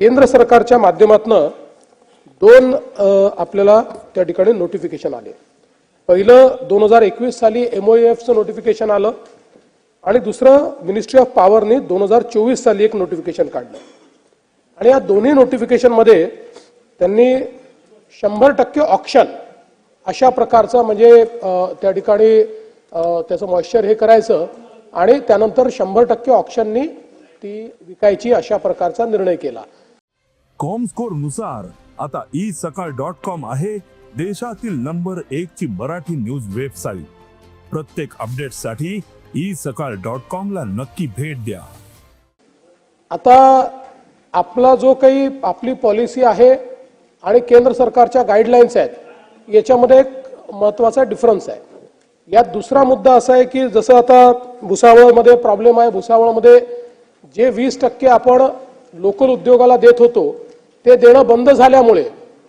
केंद्र सरकारच्या माध्यमातून दोन आपल्याला त्या ठिकाणी नोटिफिकेशन आले. पहिलं दोन हजार एकवीस साली एमओएफचं नोटिफिकेशन आलं आणि दुसरं मिनिस्ट्री ऑफ पॉवरने दोन हजार चोवीस साली एक नोटिफिकेशन काढलं. आणि या दोन्ही नोटिफिकेशनमध्ये त्यांनी शंभर टक्के ऑप्शन अशा प्रकारचा म्हणजे त्या ठिकाणी त्याचं मॉइश्चर हे करायचं आणि त्यानंतर शंभर टक्के ऑप्शननी ती विकायची अशा प्रकारचा निर्णय केला. कॉमस्कोरनुसार आता ई सकाळ डॉट कॉम आहे देशातील नंबर एक ची मराठी न्यूज वेबसाईट प्रत्येक अपडेटसाठी ई सकाळ डॉट कॉम ला नक्की भेट द्या. आता आपला जो काही आपली पॉलिसी आहे आणि केंद्र सरकारच्या गाईडलाईन्स आहेत याच्यामध्ये एक महत्त्वाचा डिफरन्स आहे. यात दुसरा मुद्दा असा आहे की जसं आता भुसावळमध्ये प्रॉब्लेम आहे भुसावळमध्ये जे वीस टक्के आपण लोकल उद्योगाला देत होतो ते देणं बंद झाल्यामुळे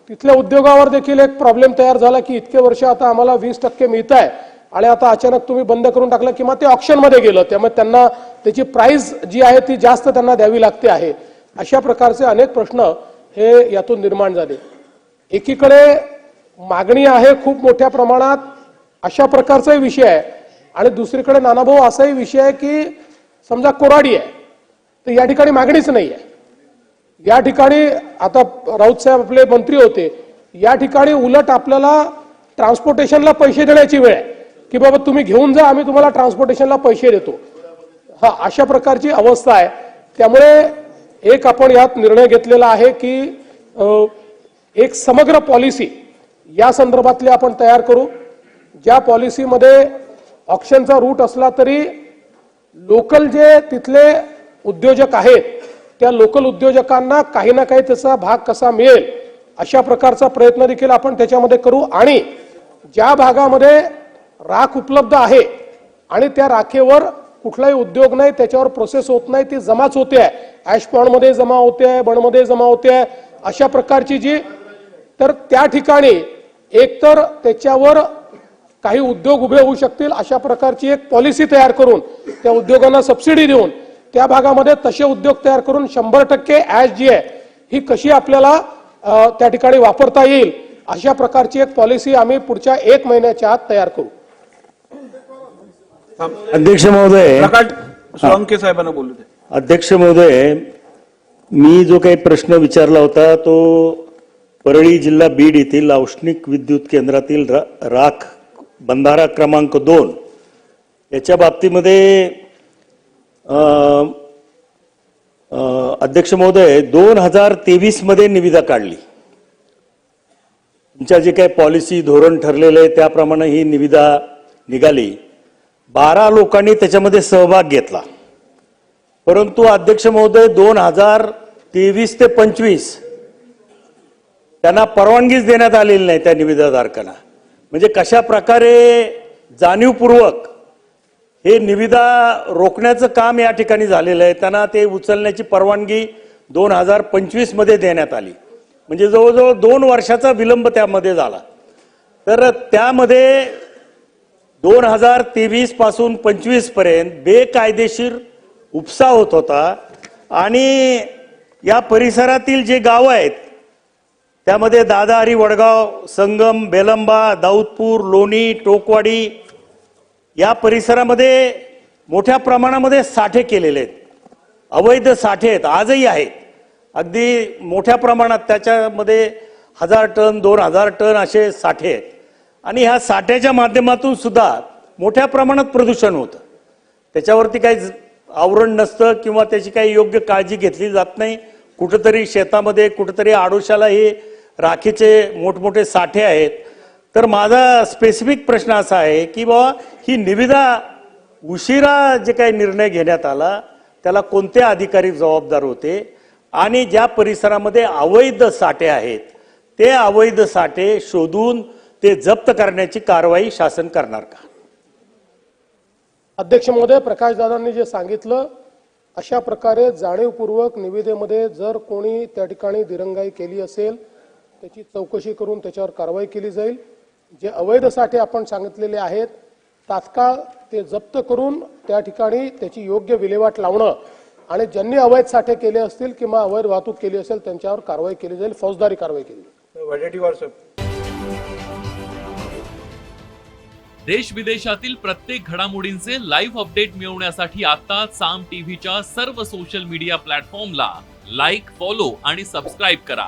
तिथल्या उद्योगावर देखील एक प्रॉब्लेम तयार झाला की इतके वर्ष आता आम्हाला वीस टक्के मिळत आहे आणि आता अचानक तुम्ही बंद करून टाकलं किंवा ते ऑप्शनमध्ये गेलं. त्यामुळे त्यांना त्याची प्राइस जी आहे ती जास्त त्यांना द्यावी लागते आहे. अशा प्रकारचे अनेक प्रश्न हे यातून निर्माण झाले. एकीकडे मागणी आहे खूप मोठ्या प्रमाणात अशा प्रकारचाही विषय आहे. आणि दुसरीकडे नानाभाऊ असाही विषय आहे की समजा कोराडी आहे तर या ठिकाणी मागणीच नाही आहे या ठिकाणी आता राऊत साहेब आपले मंत्री होते. या ठिकाणी उलट आपल्याला ट्रान्सपोर्टेशनला पैसे देण्याची वेळ आहे. की बाबा तुम्ही घेऊन जा आम्ही तुम्हाला ट्रान्सपोर्टेशनला पैसे देतो. हा अशा प्रकारची अवस्था आहे. त्यामुळे एक आपण यात निर्णय घेतलेला आहे की एक समग्र पॉलिसी या संदर्भातली आपण तयार करू. ज्या पॉलिसीमध्ये ऑप्शनचा रूट असला तरी लोकल जे तिथले उद्योजक आहेत त्या लोकल उद्योजकांना काही ना काही त्याचा भाग कसा मिळेल अशा प्रकारचा प्रयत्न देखील आपण त्याच्यामध्ये करू. आणि ज्या भागामध्ये राख उपलब्ध आहे आणि त्या राखेवर कुठलाही उद्योग नाही त्याच्यावर प्रोसेस होत नाही ती जमाच होते आहे. ऍश पॉन्डमध्ये जमा होते आहे बणमध्ये जमा होते आहे अशा प्रकारची जी तर त्या ठिकाणी एकतर त्याच्यावर काही उद्योग उभे होऊ शकतील अशा प्रकारची एक पॉलिसी तयार करून त्या उद्योगांना सबसिडी देऊन त्या भागामध्ये तसे उद्योग तयार करून शंभर टक्के ॲश जी आहे ही कशी आपल्याला त्या ठिकाणी वापरता येईल अशा प्रकारची एक पॉलिसी आम्ही पुढच्या एक महिन्याच्या आत तयार करू. अध्यक्ष महोदय सोळंके साहेबांना बोलू दे. अध्यक्ष महोदय मी जो काही प्रश्न विचारला होता तो परळी जिल्हा बीड येथील औष्णिक विद्युत केंद्रातील रा- राख बंधारा क्रमांक दोन याच्या बाबतीमध्ये अध्यक्ष महोदय दोन हजार तेवीसमध्ये निविदा काढली. तुमच्या जे काही पॉलिसी धोरण ठरलेलं आहे त्याप्रमाणे ही निविदा निघाली. बारा लोकांनी त्याच्यामध्ये सहभाग घेतला. परंतु अध्यक्ष महोदय दोन हजार तेवीस ते पंचवीस त्यांना परवानगीच देण्यात आलेली नाही त्या निविदाधारकांना. म्हणजे कशा प्रकारे जाणीवपूर्वक हे निविदा रोखण्याचं काम या ठिकाणी झालेलं आहे. त्यांना ते उचलण्याची परवानगी दोन हजार पंचवीसमध्ये देण्यात आली. म्हणजे जवळजवळ दोन वर्षाचा विलंब त्यामध्ये झाला. तर त्यामध्ये दोन हजार तेवीसपासून पंचवीसपर्यंत बेकायदेशीर उपसा होत होता. आणि या परिसरातील जे गावं आहेत त्यामध्ये दादाहरी वडगाव संगम बेलंबा दाऊदपूर लोणी टोकवाडी या परिसरामध्ये मोठ्या प्रमाणामध्ये साठे केलेले आहेत. अवैध साठे आहेत. आजही आहेत. अगदी मोठ्या प्रमाणात त्याच्यामध्ये हजार टन दोन हजार टन असे साठे आहेत. आणि ह्या साठ्याच्या माध्यमातून सुद्धा मोठ्या प्रमाणात प्रदूषण होतं. त्याच्यावरती काही ज- आवरण नसतं किंवा त्याची काही योग्य काळजी घेतली जात नाही. कुठंतरी शेतामध्ये कुठंतरी आडोशाला हे राखेचे मोठमोठे साठे आहेत. तर माझा स्पेसिफिक प्रश्न असा आहे की बाबा ही निविदा उशिरा जे काही निर्णय घेण्यात आला त्याला कोणते अधिकारी जबाबदार होते आणि ज्या परिसरामध्ये अवैध साठे आहेत ते अवैध साठे शोधून ते जप्त करण्याची कारवाई शासन करणार का? अध्यक्ष महोदय प्रकाशदादांनी जे सांगितलं अशा प्रकारे जाणीवपूर्वक निविदेमध्ये जर कोणी त्या ठिकाणी दिरंगाई केली असेल त्याची चौकशी करून त्याच्यावर कारवाई केली जाईल. जे अवैध साठे आपण सांगितलेले आहेत तात्काळ ते जप्त करून त्या ठिकाणी त्याची योग्य विल्हेवाट लावणं आणि ज्यांनी अवैध साठे केले असतील किंवा अवैध वाहतूक केली असेल त्यांच्यावर कारवाई केली जाईल फौजदारी कारवाई केली जाईल. देश विदेशातील प्रत्येक घडामोडींचे लाईव्ह अपडेट मिळवण्यासाठी आता साम टीव्हीच्या सर्व सोशल मीडिया प्लॅटफॉर्मला लाईक फॉलो आणि सबस्क्राईब करा.